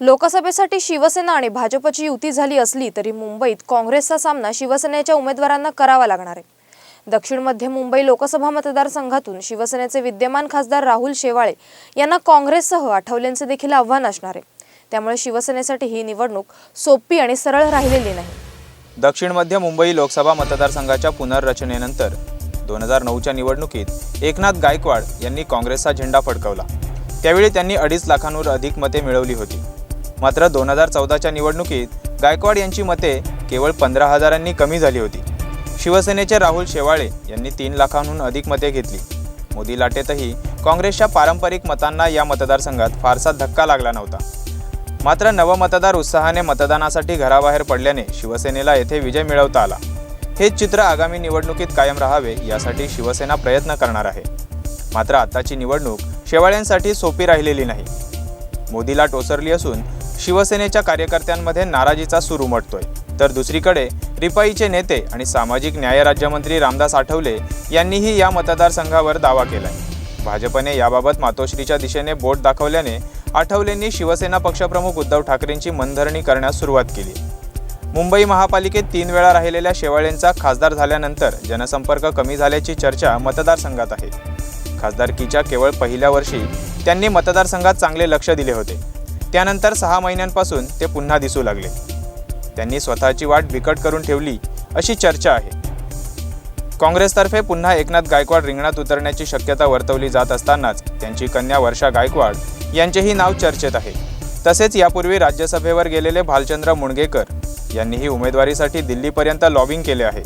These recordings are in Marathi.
लोकसभेसाठी शिवसेना आणि भाजपची युती झाली असली तरी मुंबईत काँग्रेसचा सामना शिवसेनेच्या उमेदवारांना करावा लागणार आहे. दक्षिण मध्य मुंबई लोकसभा मतदारसंघातून शिवसेनेचे विद्यमान खासदार राहुल शेवाळे यांना काँग्रेससह आठवलेंचे देखील आव्हान असणार आहे. त्यामुळे शिवसेनेसाठी ही निवडणूक सोपी आणि सरळ राहिलेली नाही. दक्षिण मध्य मुंबई लोकसभा मतदारसंघाच्या पुनर्रचनेनंतर दोन हजार नऊच्या निवडणुकीत एकनाथ गायकवाड यांनी काँग्रेसचा झेंडा फडकवला. त्यावेळी त्यांनी अडीच लाखांवर अधिक मते मिळवली होती. मात्र दोन हजार चौदाच्या निवडणुकीत गायकवाड यांची मते केवळ पंधरा हजारांनी कमी झाली होती. शिवसेनेचे राहुल शेवाळे यांनी तीन लाखांहून अधिक मते घेतली. मोदी लाटेतही काँग्रेसच्या पारंपरिक मतांना या मतदारसंघात फारसा धक्का लागला नव्हता. मात्र नवमतदार उत्साहाने मतदानासाठी घराबाहेर पडल्याने शिवसेनेला येथे विजय मिळवता आला. हेच चित्र आगामी निवडणुकीत कायम राहावे यासाठी शिवसेना प्रयत्न करणार आहे. मात्र आताची निवडणूक शेवाळ्यांसाठी सोपी राहिलेली नाही. मोदीला टोसरली असून शिवसेनेच्या कार्यकर्त्यांमध्ये नाराजीचा सूर उमटतोय. तर दुसरीकडे रिपाईचे नेते आणि सामाजिक न्याय राज्यमंत्री रामदास आठवले यांनीही या मतदारसंघावर दावा केलाय. भाजपने याबाबत मातोश्रीच्या दिशेने बोट दाखवल्याने आठवलेंनी शिवसेना पक्षप्रमुख उद्धव ठाकरेंची मनधरणी करण्यास सुरुवात केली. मुंबई महापालिकेत तीन वेळा राहिलेल्या शेवाळेंचा खासदार झाल्यानंतर जनसंपर्क कमी झाल्याची चर्चा मतदारसंघात आहे. खासदारकीच्या केवळ पहिल्या वर्षी त्यांनी मतदारसंघात चांगले लक्ष दिले होते. त्यानंतर सहा महिन्यांपासून ते पुन्हा दिसू लागले. त्यांनी स्वतःची वाट बिकट करून ठेवली अशी चर्चा आहे. काँग्रेसतर्फे पुन्हा एकनाथ गायकवाड रिंगणात उतरण्याची शक्यता वर्तवली जात असतानाच त्यांची कन्या वर्षा गायकवाड यांचेही नाव चर्चेत आहे. तसेच यापूर्वी राज्यसभेवर गेलेले भालचंद्र मुणगेकर यांनीही उमेदवारीसाठी दिल्लीपर्यंत लॉबिंग केले आहे.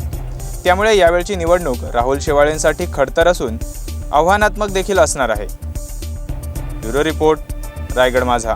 त्यामुळे यावेळची निवडणूक राहुल शेवाळेंसाठी खडतर असून आव्हानात्मक देखील असणार आहे. ब्युरो रिपोर्ट रायगड माझा.